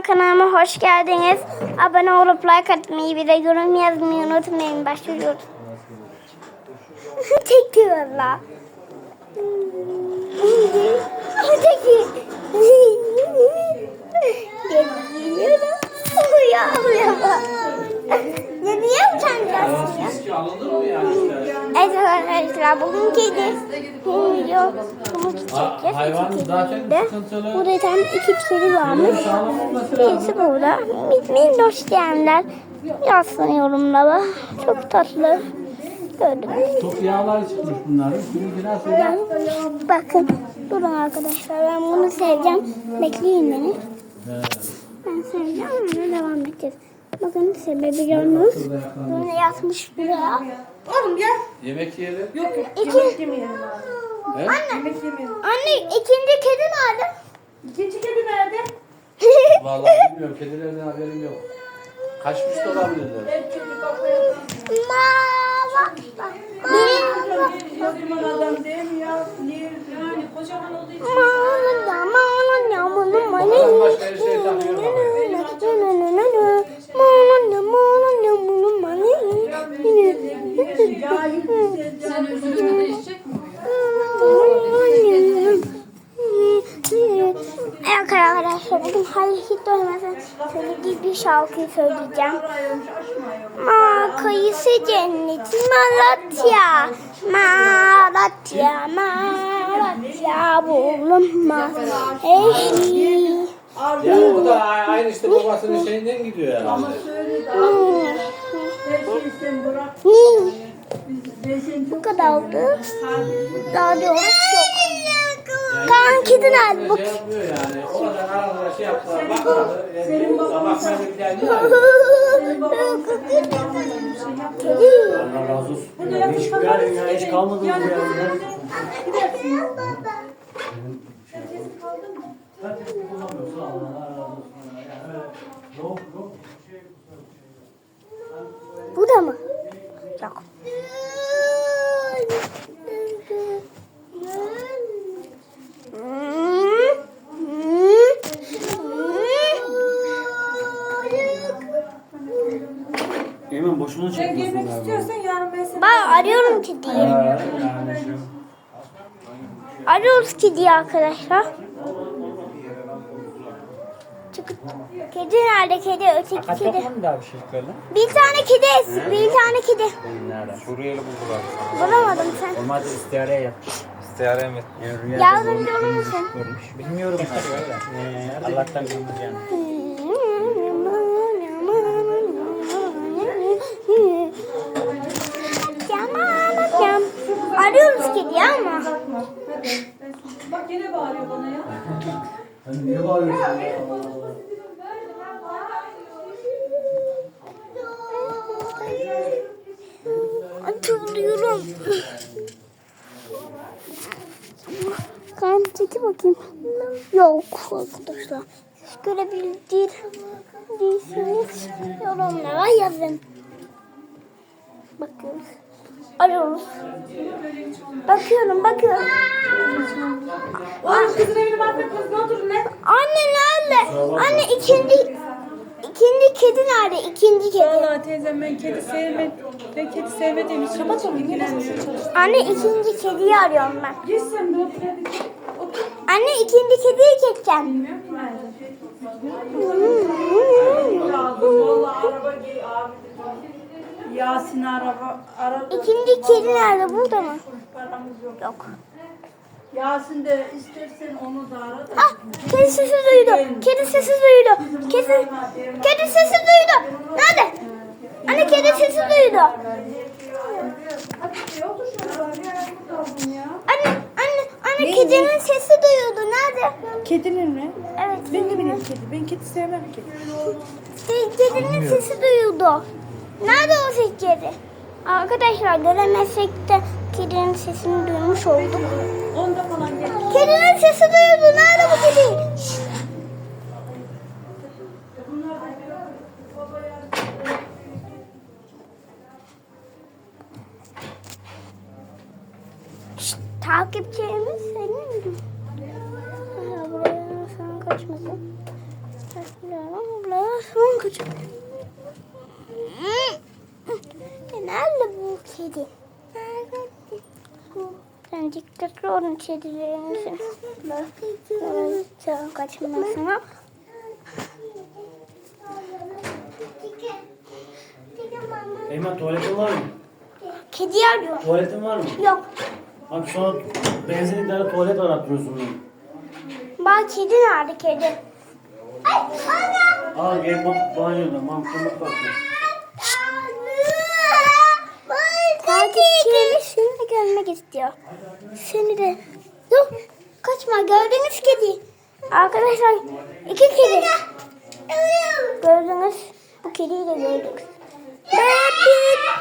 Kanalıma hoş geldiniz. Abone olup like atmayı bir de yorum yazmayı unutmayın. Başlıyoruz. Tek valla. Arkadaşlar bugün kedi video çekeceğiz. hayvan İki zaten kediyle. sıkıntılı. Burada tam iki kedi varmış. İkisi burada. Minnoş diyenler yazsın yorumlara. Çok tatlı. Gördünüz. Çok yağlar çıkmış bunların. Biraz sonra Bakın durun arkadaşlar ben bunu seveceğim. Bekleyin beni. Ben seveceğim öyle devam edeceğiz. Bakın sebebi gördünüz. Böyle yatmış buraya. Oğlum gel. yemek yiyelim. Yok yok. İki. Yemek yemeyelim abi. He? Yemek yemeyelim. Anne ikinci kedi nerede? İkinci kedi nerede? Vallahi bilmiyorum. Kedilerden haberim yok. Kaçmış da olabilirler. El kedi kafaya. Mama. Kocaman adam değil mi ya? Niye? Yani kocaman olduğu için. Bakalım başka her şey takıyor mu? Ya yüksel. Sen üzülünce değişecek mi? Evet arkadaşlar bugün hareket olmasın söylediği bir şarkıyı söyleyeceğim. Ma kayısı cenneti Malatya Malatya Malatya bulunmaz eşi Ya bu da aynı işte babasının şeyinden gidiyor herhalde. Bırak. Ben seni Bu çok kadardı. Daha yok. Kaan kedi nerede? Bu Şey yapmıyor yani. O kadar aralara şey yaptılar. Bakmadı. Yani. Kedi. Allah razı olsun. Ya, hiç, yani, ya, hiç kalmadınız ya. Herkes bir kullanmıyor. Sağ olun. Allah razı olsun. Yani öyle yok yok. bir şey yok. Bu da mı? Yok. Emin boşuna Sen çekmiyorsun gelmek galiba. istiyorsan yarın ben seni... Ben arıyorum kediyi. Şey. Arıyoruz kediyi arkadaşlar. Çünkü kedi nerede kedi öteki Kaç kedi. yapmadın mı daha bir şey böyle? Bir tane kedi bir tane kedi. Nerede? Suriyeli buldular. Bulamadım sen. Olmaz istiyareye yap. İstihare mi? Yardımcı olur musun? görmüş. Bilmiyorum. Ee, Allah'tan bilmeyeceğim. Arıyoruz kediyi ama. Bak yine bağırıyor bana ya. Hani niye bağırıyorsun? Hatırlıyorum. Kan çeki bakayım. Yok arkadaşlar. Siz görebildiyseniz yorumlara yazın. Bakıyoruz. Arıyoruz. Bakıyorum bakıyorum. Oğlum kızın evine bakmak ne oturun ne? Anne nerede? Anne ikinci ikinci kedi nerede? İkinci kedi. Vallahi teyzem ben kedi sevmedim. Ben kedi sevmediğim için kapatalım ilgilenmeye çalıştım. Anne ikinci kediyi arıyorum ben. Gitsen de otur hadi. Otur. Anne ikinci kediyi çekeceğim. Vallahi Yasin araba araba İkinci kedi nerede? Burada mı? paramız yok. Yok. Yasin de istersen onu da ara da. Ah, kedi sesi duydu. Kedi sesi duydu. Kedi, kedi sesi duydu. Nerede? Anne kedi sesi duydu. Hadi otur şöyle bari ya. Kaldın ya. Anne, anne, anne kedinin sesi duyuldu. Nerede? Kedinin mi? Evet. Ben ne bileyim kedi. Ben kedi sevmem kedi. Ke- Kedinin sesi duyuldu. Nerede o kedi? Arkadaşlar göremezsek de kedinin sesini duymuş olduk. Onda falan. Kedinin sesi duyuldu. Nerede bu kedi? Şşt. Takipçilerimiz senin mi? Buraya sen kaçmasın. Kaçmıyor. Biraz son küçük. Nerede bu kedi? Sen dikkatli olun kedilerinizin. Sen kaçmasına. Eymen tuvaletin var mı? Kedi arıyor. Tuvaletin var mı? Yok. Bak şu an benzinliklerde tuvalet arattırıyorsun beni. Bak kedi nerede kedi? Ay ana. Al gel bak banyoda mamkırlık bakıyor. Takipçilerimiz seni de görmek istiyor. Seni de. Yok kaçma gördünüz kedi. Arkadaşlar iki kedi. Gördünüz. Bu kediyi de gördük. Baby.